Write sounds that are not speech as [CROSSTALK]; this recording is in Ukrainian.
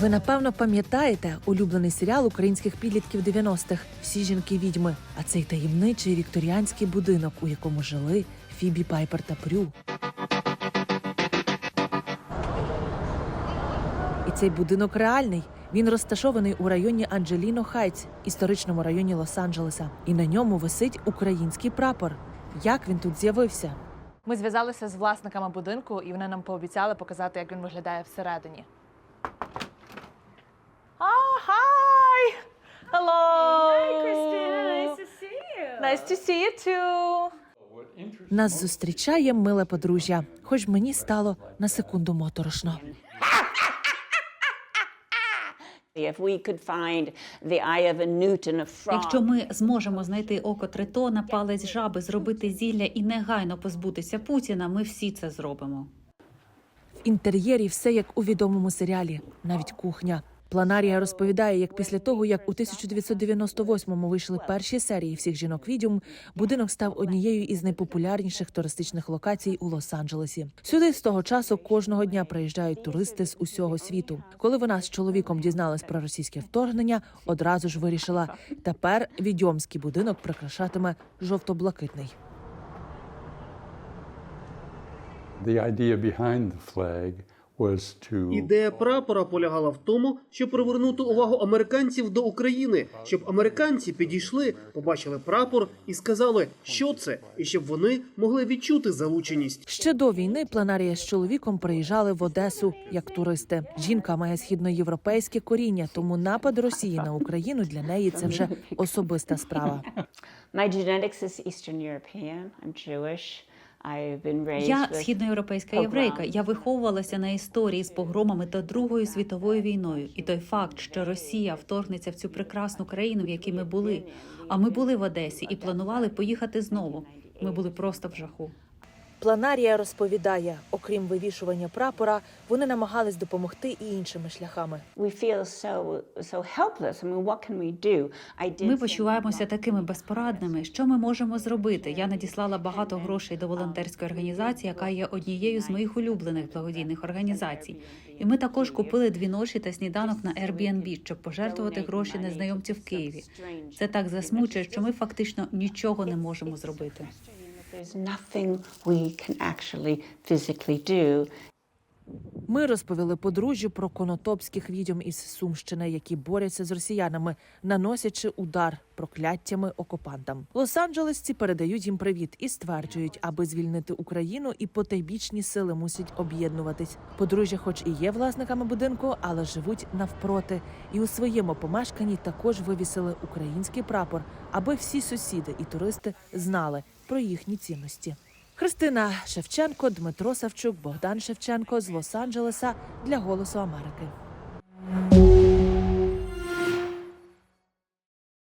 Ви напевно пам'ятаєте улюблений серіал українських підлітків 90-х Всі жінки відьми. А цей таємничий вікторіанський будинок, у якому жили Фібі Пайпер та Прю. І цей будинок реальний. Він розташований у районі Анджеліно Хайтс, історичному районі Лос-Анджелеса. І на ньому висить український прапор. Як він тут з'явився? Ми зв'язалися з власниками будинку, і вони нам пообіцяли показати, як він виглядає всередині. Hi! Hello! Hi, Christina. Nice to see you. Nice to see you too. Нас зустрічає миле подружжя, хоч мені стало на секунду моторошно. If we could find the eye of a newt and a frog, Якщо ми зможемо знайти око тритона, палець жаби, зробити зілля і негайно позбутися Путіна, ми всі це зробимо. В інтер'єрі все як у відомому серіалі, навіть кухня. Планарія розповідає, як після того, як у 1998-му вийшли перші серії всіх жінок відьом, будинок став однією із найпопулярніших туристичних локацій у Лос-Анджелесі. Сюди з того часу кожного дня приїжджають туристи з усього світу. Коли вона з чоловіком дізналась про російське вторгнення, одразу ж вирішила, тепер відьомський будинок прикрашатиме жовто-блакитний. The idea behind the flag Ідея прапора полягала в тому, щоб привернути увагу американців до України, щоб американці підійшли, побачили прапор і сказали, що це, і щоб вони могли відчути залученість. Ще до війни планарія з чоловіком приїжджали в Одесу як туристи. Жінка має східноєвропейське коріння, тому напад Росії на Україну для неї це вже особиста справа. [LAUGHS] my genetics is Eastern European. I'm Jewish. Я східноєвропейська єврейка. Я виховувалася на історії з погромами та Другою світовою війною. І той факт, що Росія вторгнеться в цю прекрасну країну, в якій ми були. А ми були в Одесі і планували поїхати знову. Ми були просто в жаху. Планарія розповідає, окрім вивішування прапора, вони намагались допомогти і іншими шляхами. Ми почуваємося такими безпорадними. Що ми можемо зробити? Я надіслала багато грошей до волонтерської організації, яка є однією з моїх улюблених благодійних організацій. І ми також купили дві ноші та сніданок на Airbnb, щоб пожертвувати гроші незнайомців в Києві. Це так засмучує, що ми фактично нічого не можемо зробити. There's nothing we can actually physically do. Ми розповіли подружжю про конотопських відьом із Сумщини, які борються з росіянами, наносячи удар прокляттями окупантам. Лос-Анджелесці передають їм привіт і стверджують, аби звільнити Україну, і потайбічні сили мусять об'єднуватись. Подружжя, хоч і є власниками будинку, але живуть навпроти, і у своєму помешканні також вивісили український прапор, аби всі сусіди і туристи знали про їхні цінності. Христина Шевченко, Дмитро Савчук, Богдан Шевченко з Лос-Анджелеса для Голосу Америки.